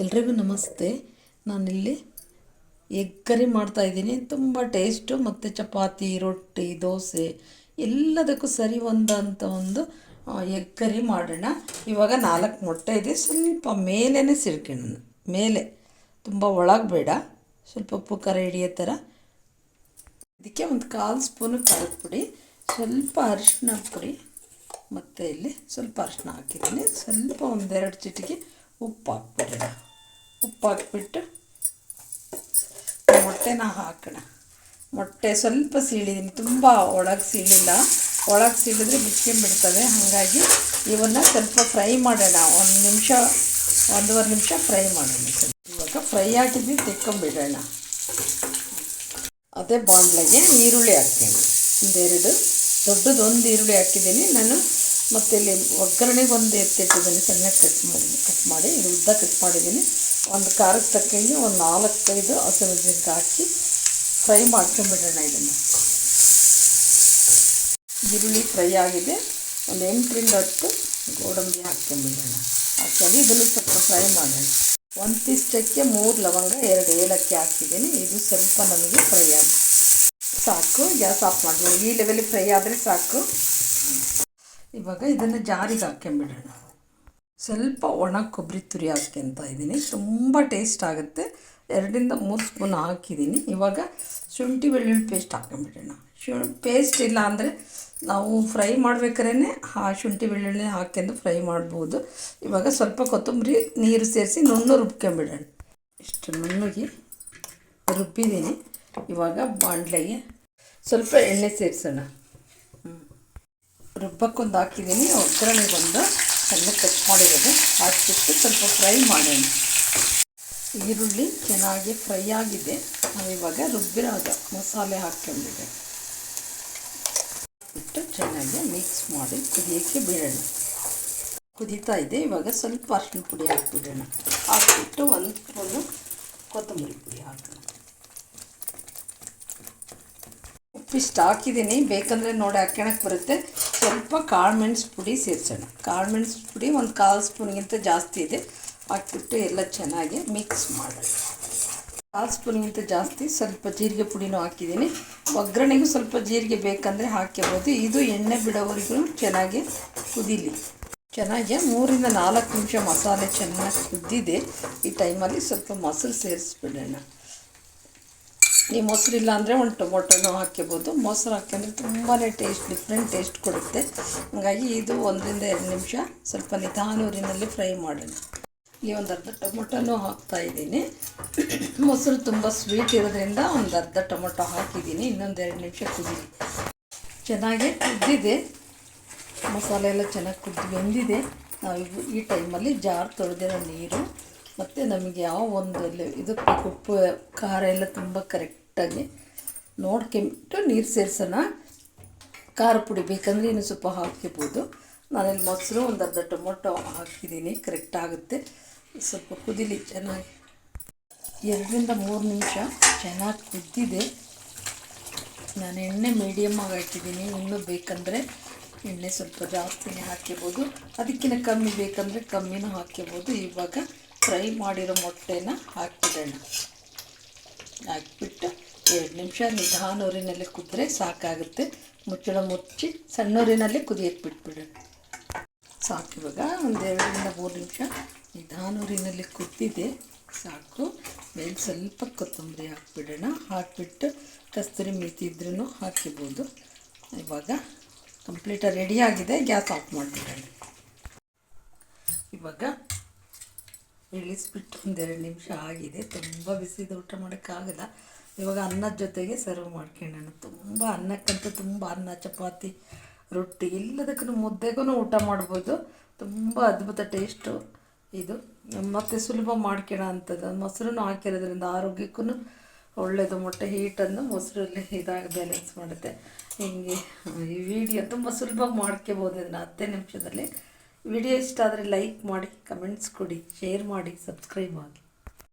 ಎಲ್ರಿಗೂ ನಮಸ್ತೆ. ನಾನಿಲ್ಲಿ ಎಗ್ ಕರಿ ಮಾಡ್ತಾಯಿದ್ದೀನಿ ತುಂಬ ಟೇಸ್ಟು ಮತ್ತು ಚಪಾತಿ, ರೊಟ್ಟಿ, ದೋಸೆ ಎಲ್ಲದಕ್ಕೂ ಸರಿ ಹೊಂದಂಥ ಒಂದು ಎಗ್ ಕರಿ ಮಾಡೋಣ. ಇವಾಗ ನಾಲ್ಕು ಮೊಟ್ಟೆ ಇದೆ. ಸ್ವಲ್ಪ ಮೇಲೇ ಸಿಡ್ಕೊಳ್ಳೋಣ. ಮೇಲೆ. ತುಂಬ ಒಳಗೆ ಬೇಡ ಸ್ವಲ್ಪ ಉಪ್ಪು, ಖಾರ ಹಿಡಿಯೋ ಥರ. ಇದಕ್ಕೆ ಒಂದು ಕಾಲು ಸ್ಪೂನು ಖಾರದ ಸ್ವಲ್ಪ ಅರಿಶಿನ ಪುಡಿ ಮತ್ತು ಇಲ್ಲಿ ಸ್ವಲ್ಪ ಅರಿಶಿನ ಹಾಕಿದ್ದೀನಿ. ಸ್ವಲ್ಪ ಒಂದೆರಡು ಚಿಟಿಕೆ ಉಪ್ಪು ಹಾಕ್ಬಿಡೋಣ. ಉಪ್ಪು ಹಾಕ್ಬಿಟ್ಟು ಮೊಟ್ಟೆನ ಹಾಕೋಣ. ಮೊಟ್ಟೆ ಸ್ವಲ್ಪ ಸೀಳಿದ್ದೀನಿ. ತುಂಬ ಒಳಗೆ ಸೀಳಿಲ್ಲ. ಒಳಗೆ ಸೀಳಿದ್ರೆ ಬಿಡ್ತವೆ ಹಾಗಾಗಿ ಇವನ್ನು ಸ್ವಲ್ಪ ಫ್ರೈ ಮಾಡೋಣ. ಒಂದು ನಿಮಿಷ, ಒಂದೂವರೆ ನಿಮಿಷ ಫ್ರೈ ಮಾಡೋಣ. ಇವಾಗ ಫ್ರೈ ಹಾಕಿದ್ವಿ, ತೆಕ್ಕೊಂಬಿಡೋಣ. ಅದೇ ಬಾಂಡ್ಲೆಗೆ ಈರುಳ್ಳಿ ಹಾಕ್ತೀನಿ. ಒಂದೆರಡು ದೊಡ್ಡದು ಒಂದು ಈರುಳ್ಳಿ ಹಾಕಿದ್ದೀನಿ. ನಾನು ಮತ್ತು ಇಲ್ಲಿ ಒಗ್ಗರಣೆಗೆ ಒಂದು ಎತ್ತಿಟ್ಟಿದ್ದೀನಿ. ಸಣ್ಣ ಕಟ್ ಮಾಡಿ ಕಟ್ ಮಾಡಿ. ಉದ್ದ ಕಟ್ ಮಾಡಿದ್ದೀನಿ. ಒಂದು ಖಾರಕ್ಕೆ ತಕ್ಕಂಗೆ ಒಂದು ನಾಲ್ಕೈದು ಹಸಿಮೆಣಸಿನ್ಕಾಯಿ ಹಾಕಿ ಫ್ರೈ ಮಾಡ್ಕೊಂಬಿಡೋಣ ಇದನ್ನು. ಈರುಳ್ಳಿ ಫ್ರೈ ಆಗಿದೆ. ಒಂದು ಎಂಟರಿಂದ ಹತ್ತು ಗೋಡಂಬಿ ಹಾಕ್ಕೊಂಬಿಡೋಣ. ಹಾಕೊಂಡು ಇದನ್ನು ಸ್ವಲ್ಪ ಫ್ರೈ ಮಾಡೋಣ. ಒಂದು ಚಕ್ಕೆ ಮೂರು ಲವಂಗ, ಎರಡು ಏಲಕ್ಕಿ ಹಾಕಿದ್ದೀನಿ. ಇದು ಸ್ವಲ್ಪ ನಮಗೆ ಫ್ರೈ ಆಗಿ ಸಾಕು. ಗ್ಯಾಸ್ ಆಫ್ ಮಾಡಬೇಕು ಈ ಲೆವೆಲಿಗೆ ಫ್ರೈ ಆದರೆ ಸಾಕು. ಇವಾಗ ಇದನ್ನು ಜಾರಿಗೆ ಹಾಕ್ಕೊಂಬಿಡೋಣ. ಸ್ವಲ್ಪ ಒಣ ಕೊಬ್ಬರಿ ತುರಿ ಹಾಕ್ಕೊಂತ ಇದ್ದೀನಿ. ತುಂಬ ಟೇಸ್ಟ್ ಆಗುತ್ತೆ. ಎರಡರಿಂದ ಮೂರು ಸ್ಪೂನ್ ಹಾಕಿದ್ದೀನಿ. ಇವಾಗ ಶುಂಠಿ ಬೆಳ್ಳುಳ್ಳಿ ಪೇಸ್ಟ್ ಹಾಕೊಂಡ್ಬಿಡೋಣ ಶು ಪೇಸ್ಟ್ ಇಲ್ಲ ಅಂದರೆ ನಾವು ಫ್ರೈ ಮಾಡ್ಬೇಕಾದ್ರೆ ಆ ಶುಂಠಿ ಬೆಳ್ಳುಳ್ಳಿ ಹಾಕ್ಕೊಂಡು ಫ್ರೈ ಮಾಡ್ಬೋದು. ಇವಾಗ ಸ್ವಲ್ಪ ಕೊತ್ತಂಬರಿ ನೀರು ಸೇರಿಸಿ ನುಣ್ಣು ರುಬ್ಕೊಂಬಿಡೋಣ ಇಷ್ಟು ನುಣ್ಣಗೆ ರುಬ್ಬಿದ್ದೀನಿ. ಇವಾಗ ಬಾಂಡ್ಲೆಗೆ ಸ್ವಲ್ಪ ಎಣ್ಣೆ ಸೇರಿಸೋಣ. ರುಬ್ಬಕ್ಕೊಂದು ಹಾಕಿದ್ದೀನಿ. ಒಗ್ಗರಣೆಗೊಂದು ಸಣ್ಣ ಕಟ್ ಮಾಡಿರೋದು. ಹಾಕಿಬಿಟ್ಟು ಸ್ವಲ್ಪ ಫ್ರೈ ಮಾಡೋಣ. ಈರುಳ್ಳಿ ಚೆನ್ನಾಗಿ ಫ್ರೈ ಆಗಿದೆ. ನಾವಿವಾಗ ರುಬ್ಬಿರೋದು. ಮಸಾಲೆ ಹಾಕ್ಕೊಂಡಿದೆ. ಬಿಟ್ಟು ಚೆನ್ನಾಗಿ ಮಿಕ್ಸ್ ಮಾಡಿ ಕುದಿಯೋಕ್ಕೆ ಬಿಡೋಣ. ಕುದೀತಾ ಇದೆ. ಇವಾಗ ಸ್ವಲ್ಪ ಅರ್ಶಿನ ಪುಡಿ ಹಾಕ್ಬಿಡೋಣ. ಹಾಕ್ಬಿಟ್ಟು ಒಂದು ಸ್ಪೂನು ಕೊತ್ತಂಬರಿ ಪುಡಿ ಹಾಕೋಣ. ಉಪ್ಪಿಷ್ಟು ಹಾಕಿದ್ದೀನಿ. ಬೇಕಂದರೆ ನೋಡಿ ಹಾಕ್ಯಣಕ್ಕೆ ಬರುತ್ತೆ. ಸ್ವಲ್ಪ ಕಾಳು ಮೆಣಸು ಪುಡಿ ಸೇರಿಸೋಣ. ಕಾಳು ಮೆಣಸು ಪುಡಿ ಒಂದು ಕಾಲು ಸ್ಪೂನ್ಗಿಂತ ಜಾಸ್ತಿ ಇದೆ. ಹಾಕ್ಬಿಟ್ಟು ಎಲ್ಲ ಚೆನ್ನಾಗಿ ಮಿಕ್ಸ್ ಮಾಡೋಣ. ಕಾಲು ಸ್ಪೂನ್ಗಿಂತ ಜಾಸ್ತಿ ಸ್ವಲ್ಪ ಜೀರಿಗೆ ಪುಡಿನೂ ಹಾಕಿದ್ದೀನಿ. ಒಗ್ಗರಣೆಗೂ ಸ್ವಲ್ಪ ಜೀರಿಗೆ ಬೇಕಂದರೆ ಹಾಕ್ಕೋಬೋದು ಇದು ಎಣ್ಣೆ ಬಿಡೋವರೆಗೂ ಚೆನ್ನಾಗಿ ಕುದೀಲಿ. ಚೆನ್ನಾಗಿ ಮೂರಿಂದ ನಾಲ್ಕು ನಿಮಿಷ ಮಸಾಲೆ ಚೆನ್ನಾಗಿ ಕುದ್ದಿದೆ. ಈ ಟೈಮಲ್ಲಿ ಸ್ವಲ್ಪ ಮೊಸರು ಸೇರಿಸ್ಬಿಡೋಣ. ಈ ಮೊಸರಿಲ್ಲ ಅಂದರೆ ಒಂದು ಟೊಮೊಟೊನೂ ಹಾಕ್ಕೋಬೋದು ಮೊಸರು ಹಾಕಿದ್ರೆ ತುಂಬಾ ಟೇಸ್ಟ್ ಡಿಫ್ರೆಂಟ್ ಟೇಸ್ಟ್ ಕೊಡುತ್ತೆ. ಹಾಗಾಗಿ ಇದು ಒಂದರಿಂದ ಎರಡು ನಿಮಿಷ ಸ್ವಲ್ಪ ನಿಧಾನೂರಿನಲ್ಲಿ ಫ್ರೈ ಮಾಡೋಣ. ಈ ಒಂದು ಅರ್ಧ ಟೊಮೊಟೊನೂ ಹಾಕ್ತಾಯಿದ್ದೀನಿ ಮೊಸರು ತುಂಬ ಸ್ವೀಟ್ ಇರೋದ್ರಿಂದ ಒಂದು ಅರ್ಧ ಟೊಮೊಟೊ ಹಾಕಿದ್ದೀನಿ. ಇನ್ನೊಂದು ಎರಡು ನಿಮಿಷ ಕುದೀಲಿ ಚೆನ್ನಾಗಿ ಕುದ್ದಿದೆ. ಮಸಾಲೆ ಎಲ್ಲ ಚೆನ್ನಾಗಿ ಕುದ್ದು ಬೆಂದಿದೆ. ನಾವು ಈ ಟೈಮಲ್ಲಿ ಜಾರ್ ತೊಳೆದಿರೋ ನೀರು ಮತ್ತು ನಮಗೆ ಯಾವ ಒಂದು ಇದಕ್ಕೆ ಉಪ್ಪು, ಖಾರ ಎಲ್ಲ ತುಂಬ ಕರೆಕ್ಟಾಗಿ ನೋಡ್ಕೊಂಬಿಟ್ಟು ನೀರು ಸೇರಿಸೋಣ. ಖಾರ ಪುಡಿ ಬೇಕಂದರೆ ಇನ್ನು ಸ್ವಲ್ಪ ಹಾಕ್ಕೋಬೋದು. ನಾನಿಲ್ಲಿ ಮೊಸರು ಒಂದು ಅರ್ಧ ಟೊಮೊಟೊ ಹಾಕಿದ್ದೀನಿ ಕರೆಕ್ಟ್ ಆಗುತ್ತೆ. ಸ್ವಲ್ಪ ಕುದಿಲಿ ಚೆನ್ನಾಗಿ. ಎರಡರಿಂದ ಮೂರು ನಿಮಿಷ ಚೆನ್ನಾಗಿ ಕುದ್ದಿದೆ. ನಾನು ಎಣ್ಣೆ ಮೀಡಿಯಮ್ಮಾಗಿ ಹಾಕಿದ್ದೀನಿ. ಇನ್ನೂ ಬೇಕಂದರೆ ಎಣ್ಣೆ ಸ್ವಲ್ಪ ಜಾಸ್ತಿನೇ ಹಾಕ್ಕೋಬೋದು. ಅದಕ್ಕಿಂತ ಕಮ್ಮಿ ಬೇಕಂದರೆ ಕಮ್ಮಿನೂ ಹಾಕ್ಕೋಬೋದು. ಇವಾಗ ಫ್ರೈ ಮಾಡಿರೋ ಮೊಟ್ಟೆನ ಹಾಕ್ಬಿಡೋಣ. ಹಾಕ್ಬಿಟ್ಟು ಎರಡು ನಿಮಿಷ ನಿಧಾನೂರಿನಲ್ಲಿ ಕುದ್ರೆ ಸಾಕಾಗುತ್ತೆ. ಮುಚ್ಚಳ ಮುಚ್ಚಿ ಸಣ್ಣೂರಿನಲ್ಲಿ ಕುದಿಯಕ್ಕೆ ಬಿಟ್ಬಿಡೋಣ. ಸಾಕು ಇವಾಗ ಒಂದು ಎರಡರಿಂದ ಮೂರು ನಿಮಿಷ ನಿಧಾನೂರಿನಲ್ಲಿ ಕುದ್ದಿದೆ ಸಾಕು. ಮೇಲೆ ಸ್ವಲ್ಪ ಕೊತ್ತಂಬರಿ ಹಾಕ್ಬಿಡೋಣ. ಹಾಕಿಬಿಟ್ಟು ಕಸ್ತೂರಿ ಮೆಥಿ ಇದ್ರೂ ಹಾಕಿಬೋದು ಇವಾಗ ಕಂಪ್ಲೀಟಾಗಿ ರೆಡಿಯಾಗಿದೆ ಗ್ಯಾಸ್ ಆಫ್ ಮಾಡಿಬಿಡೋಣ. ಇವಾಗ ಇಳಿಸ್ಬಿಟ್ಟು ಒಂದೆರಡು ನಿಮಿಷ ಆಗಿದೆ. ತುಂಬ ಬಿಸಿದು ಊಟ ಮಾಡೋಕ್ಕಾಗಲ್ಲ. ಇವಾಗ ಅನ್ನದ ಜೊತೆಗೆ ಸರ್ವ್ ಮಾಡ್ಕೊಳ್ಳೋಣ ತುಂಬ ಅನ್ನಕ್ಕಂತೂ ತುಂಬ ಅನ್ನ, ಚಪಾತಿ, ರೊಟ್ಟಿ ಎಲ್ಲದಕ್ಕೂ ಮುದ್ದೆಗೂ ಊಟ ಮಾಡ್ಬೋದು. ತುಂಬ ಅದ್ಭುತ ಟೇಸ್ಟು ಇದು. ಮತ್ತು ಸುಲಭ ಮಾಡ್ಕೊಳ್ಳೋ ಅಂಥದ್ದು. ಮೊಸರನ್ನು ಹಾಕಿರೋದ್ರಿಂದ ಆರೋಗ್ಯಕ್ಕೂ ಒಳ್ಳೆಯದು ಮೊಟ್ಟೆ ಹೀಟನ್ನು ಮೊಸರಲ್ಲಿ ಇದಾಗಿ ಬ್ಯಾಲೆನ್ಸ್ ಮಾಡುತ್ತೆ. ಹಿಂಗೆ ಈ ವಿಡಿಯೋ ತುಂಬ ಸುಲಭ ಮಾಡ್ಕೋಬೋದು ಇದನ್ನು ಹತ್ತೇ ನಿಮಿಷದಲ್ಲಿ. ವಿಡಿಯೋ ಇಷ್ಟ ಆದರೆ ಲೈಕ್ ಮಾಡಿ ಕಮೆಂಟ್ಸ್ ಕೊಡಿ ಶೇರ್ ಮಾಡಿ ಸಬ್ಸ್ಕ್ರೈಬ್ ಆಗಿ.